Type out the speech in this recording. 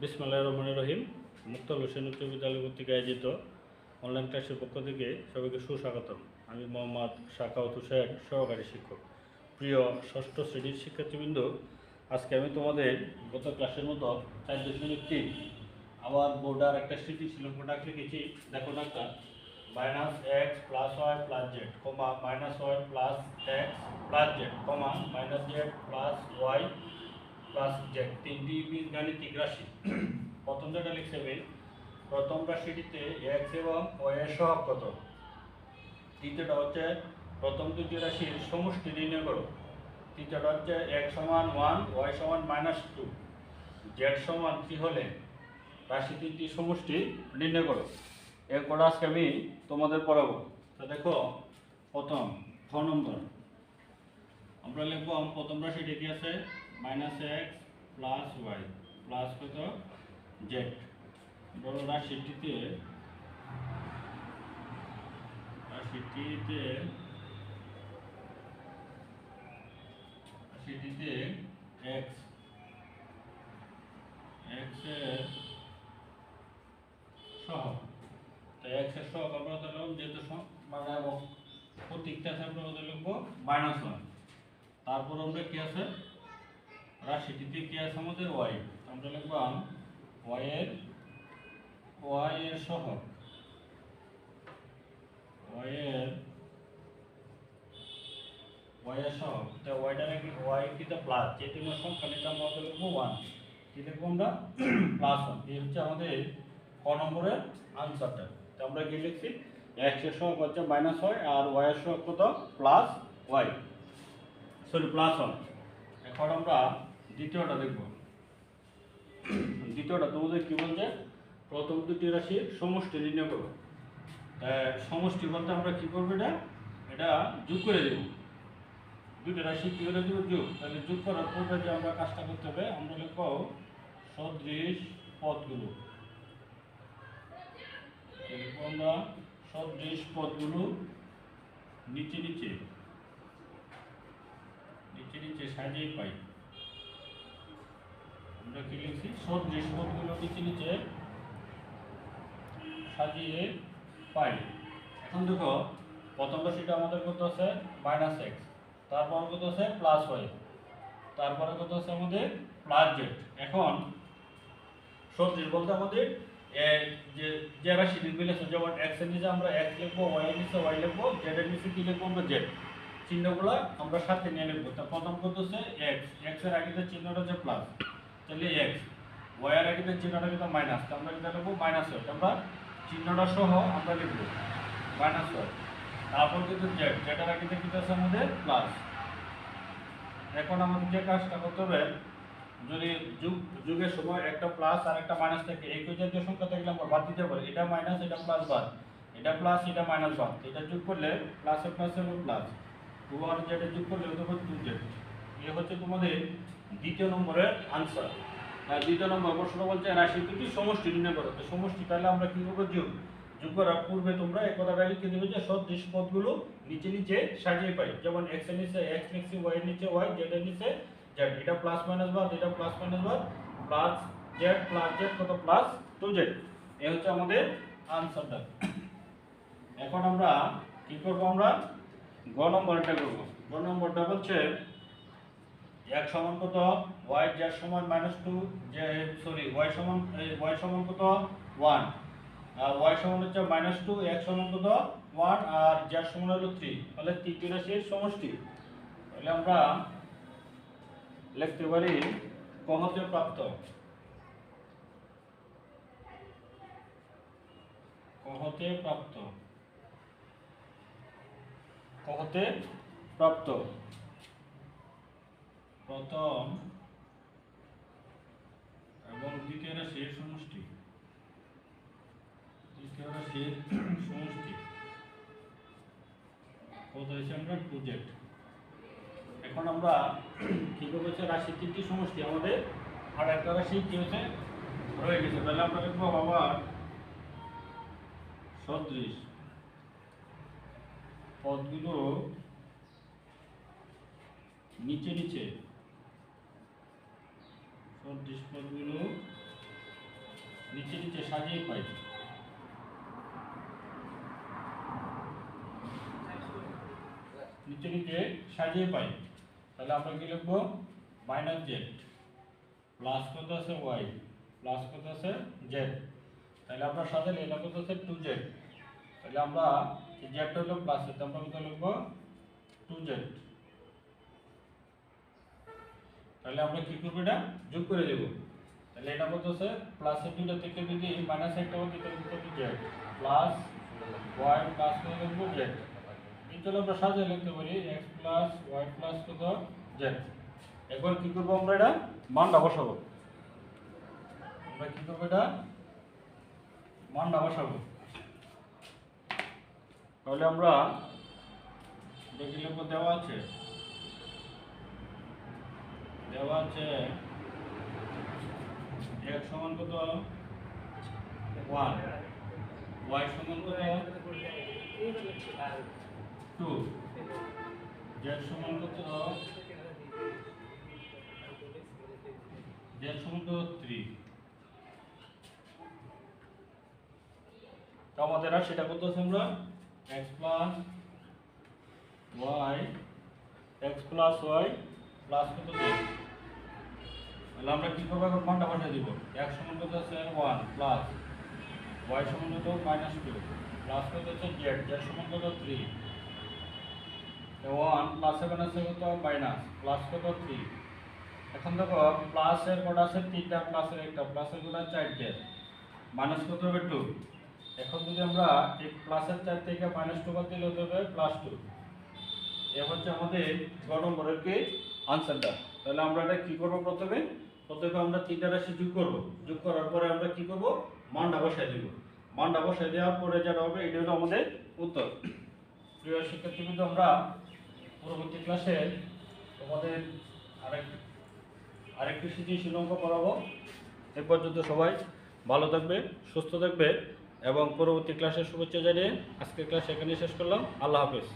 বিসমুল্লাহ রহমান রহিম। মুক্তাল হোসেন উচ্চ বিদ্যালয় কর্তৃক আয়োজিত অনলাইন ক্লাসের পক্ষ থেকে সবাইকে সুস্বাগতম। আমি মোহাম্মদ শাকাউত হোসেন, সহকারী শিক্ষক। প্রিয় ষষ্ঠ শ্রেণির শিক্ষার্থীবৃন্দ, আজকে আমি তোমাদের গত ক্লাসের মতো চার দশমিক তিন আবার বোর্ডার একটা স্মৃতি ছিল প্রোডাক্ট লিখেছি, দেখো একটা minus x plus y plus z comma minus y plus x plus z comma minus z plus y plus z তিনটি বীজগাণিতিক রাশি। প্রথম যেটা লিখছে আমি প্রথম রাশিটিতে এক্স এবং ওয়াই এর কত? তৃতীয়টা হচ্ছে প্রথম দুটি রাশির সমষ্টি নির্ণয় করো। তৃতীয়টা হচ্ছে এক্স সমান ওয়ান ওয়াই সমান মাইনাস টু জেড সমান থ্রি হলে রাশি তিনটি সমষ্টি নির্ণয় করো। এরপর আজকে আমি তোমাদের পড়াবো। তা দেখো, প্রথম, ছ নম্বর। আমরা লিখব, প্রথম রাশিটি কি আছে? Minus x plus y plus কত? জেড বড় রাশিটিতে রাশিটিতে রাশিটিতে এক্স এক্সের সহ তো এক্সের সহ আমরা ধরলাম যেহেতু মানে এবং প্রতীকটা আছে, আমরা লিখব? মাইনাস ওয়ান তারপর আমরা কি আছে? রাশিটিতে কি আছে আমাদের? ওয়াই আমরা লিখলাম ওয়াই এর ওয়াই এর সহগ। ওয়াই এর ওয়াই এর সহগ। তো ওয়াইটা নাকি ওয়াই কিটা প্লাস যেটি আমরা সংখ্যা নিতে আমরা লিখব ওয়ান কি লিখব আমরা? প্লাস ওয়ান এই হচ্ছে আমাদের ক নম্বরের আনসারটা তো আমরা কি লিখছি? এক্সের সহগ হচ্ছে মাইনাস ওয়াই আর ওয়াই এর সহগ কত? Plus y sorry plus one এখন আমরা দ্বিতীয়টা দেখব। দ্বিতীয়টা তোমাদের কি বলছে? প্রথম দুটি রাশির সমষ্টি নির্ণয় করব সমষ্টি বলতে আমরা কি করব এটা? এটা যোগ করে দেব। দুটো রাশি কি করে দেবো যোগ। তাহলে যোগ করার পূর্বে যে আমরা কাজটা করতে হবে, আমরা লিখব সদৃশ পদগুলো। আমরা? সদৃশ পদগুলো নিচে নিচে। নিচে নিচে সাজিয়ে পাই। আমরা কি লিখছি? সদৃশ পদগুলো নিচে নিচে সাজিয়ে পাই। এখন দেখো, প্রথম রাশিটা আমাদের কত আছে? মাইনাস এক্স তারপর কত আছে? প্লাস ওয়াই তারপরে কত আছে আমাদের? প্লাস জেড এখন সদৃশ বলতে আমাদের যে যে রাশি মিলে আছে যেমন এক্সের নিচে আমরা এক্স লিখব ওয়াই এর নিচে ওয়াই লিখব জেড এর নিচে কি লিখব আমরা জেড চিহ্নগুলো আমরা সাথে নিয়ে লিখব। তা প্রথম কত হচ্ছে এক্স এক্সের আগে যে চিহ্নটা হচ্ছে প্লাস তাহলে এক্স ওয়াই আগে চিহ্নটা কিন্তু মাইনাস তো আমরা এটা লিখব মাইনাস ওয়াই আমরা চিহ্নটা সহ আমরা লিখব মাইনাস ওয়াই তারপর কিন্তু জেড জেড এর আগে কিন্তু আছে আমাদের প্লাস এখন আমাদের যে কাজটা করতে হবে, যদি যুগ, যুগের সময় একটা প্লাস আর একটা মাইনাস থাকে একই জাতীয় সংখ্যা থাকলে আমরা বাদ দিতে পারি। এটা মাইনাস এটা প্লাস বাদ। এটা প্লাস এটা মাইনাস বাদ। এটা যোগ করলে প্লাসে প্লাসে হলো প্লাস টু আর যেটা যোগ করলে হতে পারে টু জেড এ হচ্ছে তোমাদের দ্বিতীয় নম্বরের আনসার আর দ্বিতীয় নম্বর প্রশ্ন বলছে, রাশি দুটি সমষ্টি নির্ণয় করো। তো সমষ্টি তাহলে আমরা কি করব? যোগ। যোগ করার পূর্বে তোমরা এক কথাটা লিখে দেবে যে সদৃশ পদগুলো নিচে নিচে সাজিয়ে পাই। যেমন এক্সের নিচে এক্স লিখছি ওয়াই এর নিচে ওয়াই জেড এর নিচে জেড এটা প্লাস মাইনাস বাদ, এটা প্লাস মাইনাস বাদ। প্লাস জেড প্লাস জেড কত? প্লাস টু জেড এ হচ্ছে আমাদের আনসারটা এখন আমরা কি করব আমরা? গ নম্বরটা করব। গ নম্বরটা হচ্ছে এক সমান কত? ওয়াই জেড সমান মাইনাস টু যে সরি ওয়াই সমান ওয়াই সমান কত? ওয়ান ওয়াই সমান হচ্ছে মাইনাস টু এক সমান কত? ওয়ান আর জেড সমান হলো থ্রি তাহলে তৃতীয় রাশির সমষ্টি। তাহলে আমরা লিখতে পারি কহতে প্রাপ্ত? কহতে প্রাপ্ত? কহতে প্রাপ্ত? প্রথম এবং দ্বিতীয় রাশির সমষ্টি। দ্বিতীয় রাশির সমষ্টি। কত হয়েছে আমরা? টু জেড এখন আমরা কি করব হচ্ছে রাশি তিনটি সমষ্টি আমাদের আর একটা রাশি কি হচ্ছে রয়ে গেছে। তাহলে আমরা লিখব আবার সদৃশ পদগুলো নিচে নিচে। সদৃশ পদগুলো নিচে নিচে সাজিয়ে পাই। নিচে নিচে সাজিয়ে পাই। তাহলে আমরা কি লিখব? মাইনাস জেড প্লাস কত আছে? ওয়াই প্লাস কত আছে? জেড তাহলে আমরা সাথে এটা কত আছে? টু জেড তাহলে আমরা জেড হলো প্লাস আমরা কত লিখব? টু জেড তাহলে আমরা কি করব এটা? যোগ করে দেব। তাহলে এটা কত আছে? প্লাসের দুটো থেকে যদি মাইনাস একটা হতো, তাহলে কত হবে জেড প্লাস ওয়াই প্লাস কত লিখব জেড তাহলে আমরা সাজিয়ে লিখতে পারি এক্স প্লাস ওয়াই প্লাস কত? জেড এবার কি করব আমরা এটা? মানটা বসাবো। আমরা কি করব এটা? মানটা বসাবো। তাহলে আমরা দেখি লিখব দেওয়া আছে। দেওয়া আছে এক সমান কত? ওয়ান ওয়াই সমান কত? টু জেড সমান কত? জেড সমান কত? থ্রি তো আমাদের আর সেটা করতেছি আমরা x plus y x plus y plus কত? জেড তাহলে আমরা কি করব এখন? মানটা বসাই দিব। এক সমান কত আছে? ওয়ান প্লাস ওয়াই সমান কত? মাইনাস টু প্লাস কত হচ্ছে জেড জেড সমান কত? থ্রি ওয়ান প্লাস সেভেন আছে কত? মাইনাস প্লাস কত? থ্রি এখন দেখো প্লাসের কটা আছে? তিনটা প্লাসের একটা। প্লাসের কটা? চারটে মাইনাস কত হবে? টু এখন যদি আমরা এই প্লাসের চার থেকে মাইনাস টু বাদ দিলে হবে? প্লাস টু এ হচ্ছে আমাদের গ নম্বরের কি? আনসারটা তাহলে আমরা এটা কি করব প্রথমে? প্রথমে আমরা তিনটা রাশি যোগ করব। যোগ করার পরে আমরা কি করব? মানটা বসাই দিব। মানটা বসাই দেওয়ার পরে যেটা হবে, এটা হলো আমাদের উত্তর। প্রিয় শিক্ষার্থীবৃন্দ, আমরা পরবর্তী ক্লাসে তোমাদের আরেক আরেকটি সৃজনশীল অঙ্ক করাবো এ পর্যন্ত সবাই ভালো থাকবে, সুস্থ থাকবে এবং পরবর্তী ক্লাসের শুভেচ্ছা জানিয়ে আজকের ক্লাস এখানে শেষ করলাম। আল্লাহ হাফেজ।